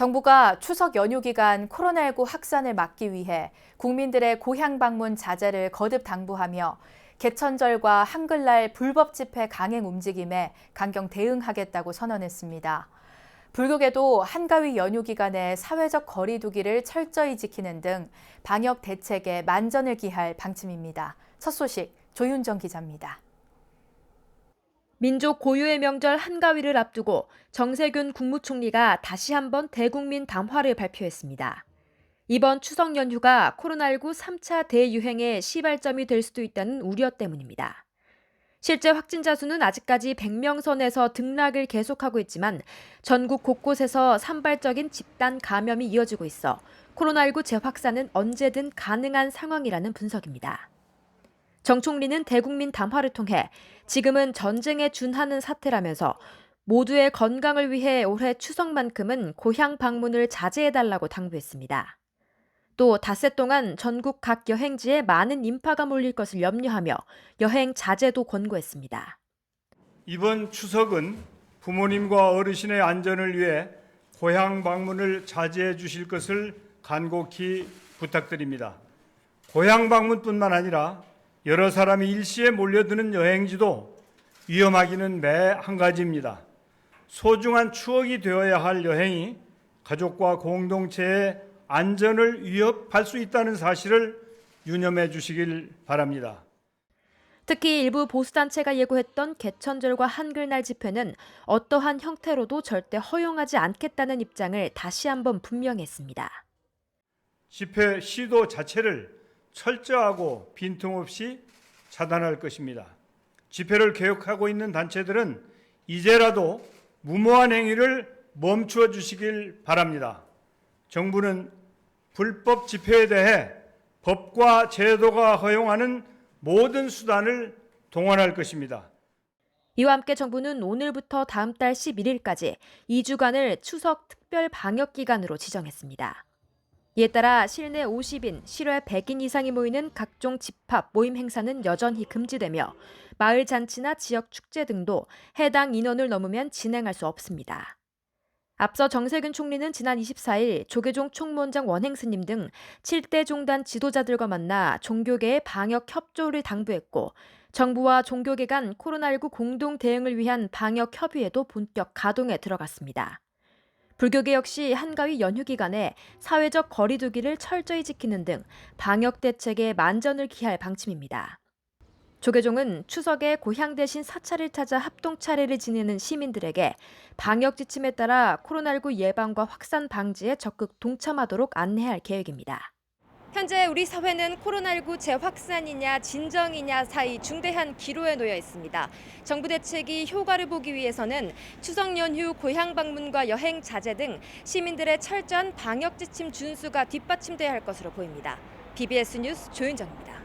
정부가 추석 연휴 기간 코로나19 확산을 막기 위해 국민들의 고향 방문 자제를 거듭 당부하며 개천절과 한글날 불법 집회 강행 움직임에 강경 대응하겠다고 선언했습니다. 불교계도 한가위 연휴 기간에 사회적 거리두기를 철저히 지키는 등 방역 대책에 만전을 기할 방침입니다. 첫 소식 조윤정 기자입니다. 민족 고유의 명절 한가위를 앞두고 정세균 국무총리가 다시 한번 대국민 담화를 발표했습니다. 이번 추석 연휴가 코로나19 3차 대유행의 시발점이 될 수도 있다는 우려 때문입니다. 실제 확진자 수는 아직까지 100명 선에서 등락을 계속하고 있지만 전국 곳곳에서 산발적인 집단 감염이 이어지고 있어 코로나19 재확산은 언제든 가능한 상황이라는 분석입니다. 정 총리는 대국민 담화를 통해 지금은 전쟁에 준하는 사태라면서 모두의 건강을 위해 올해 추석만큼은 고향 방문을 자제해달라고 당부했습니다. 또 닷새 동안 전국 각 여행지에 많은 인파가 몰릴 것을 염려하며 여행 자제도 권고했습니다. 이번 추석은 부모님과 어르신의 안전을 위해 고향 방문을 자제해 주실 것을 간곡히 부탁드립니다. 고향 방문뿐만 아니라 여러 사람이 일시에 몰려드는 여행지도 위험하기는 매 한 가지입니다. 소중한 추억이 되어야 할 여행이 가족과 공동체의 안전을 위협할 수 있다는 사실을 유념해 주시길 바랍니다. 특히 일부 보수단체가 예고했던 개천절과 한글날 집회는 어떠한 형태로도 절대 허용하지 않겠다는 입장을 다시 한번 분명했습니다. 집회 시도 자체를 철저하고 빈틈없이 차단할 것입니다. 집회를 개혁하고 있는 단체들은 이제라도 무모한 행위를 멈추어 주시길 바랍니다. 정부는 불법 집회에 대해 법과 제도가 허용하는 모든 수단을 동원할 것입니다. 이와 함께 정부는 오늘부터 다음 달 11일까지 2주간을 추석 특별 방역 기간으로 지정했습니다. 이에 따라 실내 50인, 실외 100인 이상이 모이는 각종 집합, 모임 행사는 여전히 금지되며 마을 잔치나 지역 축제 등도 해당 인원을 넘으면 진행할 수 없습니다. 앞서 정세균 총리는 지난 24일 조계종 총무원장 원행스님 등 7대 종단 지도자들과 만나 종교계의 방역 협조를 당부했고 정부와 종교계 간 코로나19 공동 대응을 위한 방역 협의회도 본격 가동에 들어갔습니다. 불교계 역시 한가위 연휴 기간에 사회적 거리두기를 철저히 지키는 등 방역 대책에 만전을 기할 방침입니다. 조계종은 추석에 고향 대신 사찰을 찾아 합동 차례를 지내는 시민들에게 방역 지침에 따라 코로나19 예방과 확산 방지에 적극 동참하도록 안내할 계획입니다. 현재 우리 사회는 코로나19 재확산이냐 진정이냐 사이 중대한 기로에 놓여 있습니다. 정부 대책이 효과를 보기 위해서는 추석 연휴 고향 방문과 여행 자제 등 시민들의 철저한 방역 지침 준수가 뒷받침돼야 할 것으로 보입니다. BBS 뉴스 조윤정입니다.